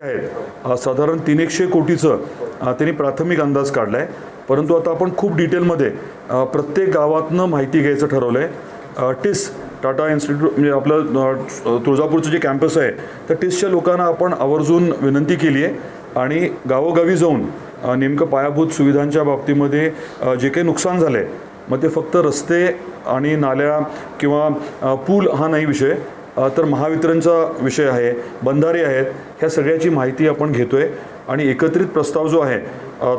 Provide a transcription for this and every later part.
आहे साधारण तीन एकशे कोटीचं त्यांनी प्राथमिक अंदाज काढला आहे परंतु आता आपण खूप डिटेलमध्ये प्रत्येक गावातनं माहिती घ्यायचं ठरवलं आहे टिस टाटा इन्स्टिट्यूट म्हणजे आपलं तुळजापूरचं जे कॅम्पस आहे त्या टिसच्या लोकांना आपण आवर्जून विनंती केली आहे आणि गावोगावी जाऊन नेमकं पायाभूत सुविधांच्या बाबतीमध्ये जे काही नुकसान झालं आहे मग ते फक्त रस्ते आणि नाल्या किंवा पूल हा नाही विषय. तर महावितरणचा विषय आहे बंधारे आहेत ह्या सगळ्याची माहिती आपण घेतो आहे आणि एकत्रित प्रस्ताव जो आहे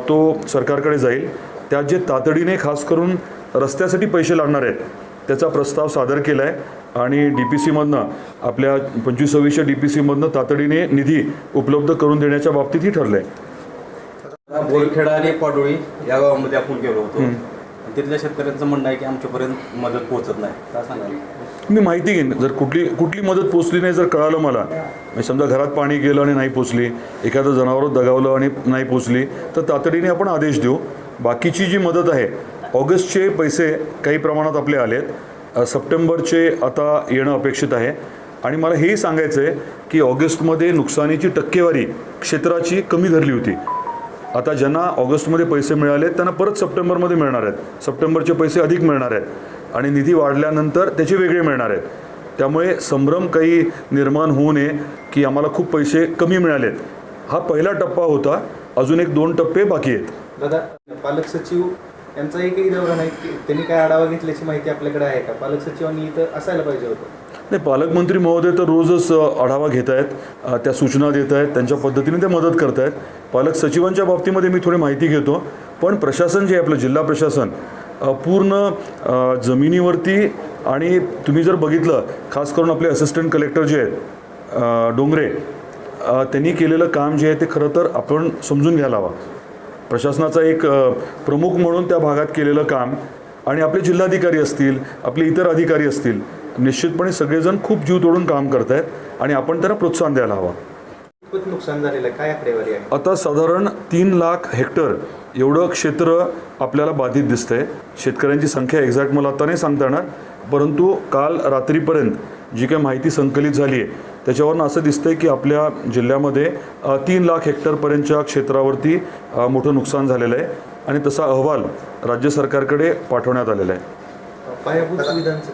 तो सरकारकडे जाईल. त्यात जे तातडीने खास करून रस्त्यासाठी पैसे लागणार आहेत त्याचा प्रस्ताव सादर केला आहे आणि डी पी सीमधनं आपल्या पंचवीस सव्वीसच्या डी पी सीमधनं तातडीने निधी उपलब्ध करून देण्याच्या बाबतीतही ठरलं आहे बोरखेडा आणि पाडोळी या गावामध्ये आपण गेलो होतो. तिथल्या शेतकऱ्यांचं म्हणणं आहे की आमच्यापर्यंत मदत पोहोचत नाही. काय सांगाल? मी माहिती घेईन. जर कुठली कुठली मदत पोचली नाही जर कळालं मला म्हणजे समजा घरात पाणी गेलं आणि नाही पोचली एखादं जनावर दगावलं आणि नाही पोचली तर तातडीने आपण आदेश देऊ. बाकीची जी मदत आहे ऑगस्टचे पैसे काही प्रमाणात आपले आलेत. सप्टेंबरचे आता येणं अपेक्षित आहे. आणि मला हेही सांगायचं आहे की ऑगस्टमध्ये नुकसानीची टक्केवारी क्षेत्राची कमी धरली होती. आता ज्यांना ऑगस्टमध्ये पैसे मिळाले त्यांना परत सप्टेंबरमध्ये मिळणार आहेत. सप्टेंबरचे पैसे अधिक मिळणार आहेत. आणि निधी वाढल्यानंतर त्याचे वेगळे मिळणार आहेत. त्यामुळे संभ्रम काही निर्माण होऊ नये की आम्हाला खूप पैसे कमी मिळालेत. हा पहिला टप्पा होता. अजून एक दोन टप्पे बाकी आहेत. दादा पालक सचिव यांचा एकही दौरा नाही की त्यांनी काय आढावा घेतल्याची माहिती आपल्याकडे आहे का? पालक सचिवांनी इथं असायला पाहिजे होतं. नाही पालकमंत्री महोदय तर रोजच आढावा घेत आहेत त्या सूचना देत आहेत त्यांच्या पद्धतीने ते मदत करत आहेत. पालक सचिवांच्या बाबतीमध्ये मी थोडी माहिती घेतो पण प्रशासन जे आहे आपलं जिल्हा प्रशासन पूर्ण जमिनीवरती आणि तुम्ही जर बघितलं खास करून आपले असिस्टंट कलेक्टर जे आहेत डोंगरे त्यांनी केलेलं काम जे आहे ते खरं तर आपण समजून घ्यायला हवं. प्रशासनाचा एक प्रमुख म्हणून त्या भागात केलेलं काम आणि आपले जिल्हाधिकारी असतील आपले इतर अधिकारी असतील निश्चितपणे सगळेजण खूप जीव तोडून काम करत आहेत आणि आपण त्यांना प्रोत्साहन द्यायला हवं. नुकसान झालेलं आहे? काय आकडेवारी आहे? आता साधारण तीन लाख हेक्टर एवढं क्षेत्र आपल्याला बाधित दिसतंय. शेतकऱ्यांची संख्या एक्झॅक्ट मला आता नाही सांगता येणार परंतु काल रात्रीपर्यंत जी काही माहिती संकलित झाली आहे त्याच्यावरनं असं दिसतंय की आपल्या जिल्ह्यामध्ये तीन लाख हेक्टरपर्यंतच्या क्षेत्रावरती मोठं नुकसान झालेलं आहे. आणि तसा अहवाल राज्य सरकारकडे पाठवण्यात आलेला आहे. पायाभूत सुविधांचं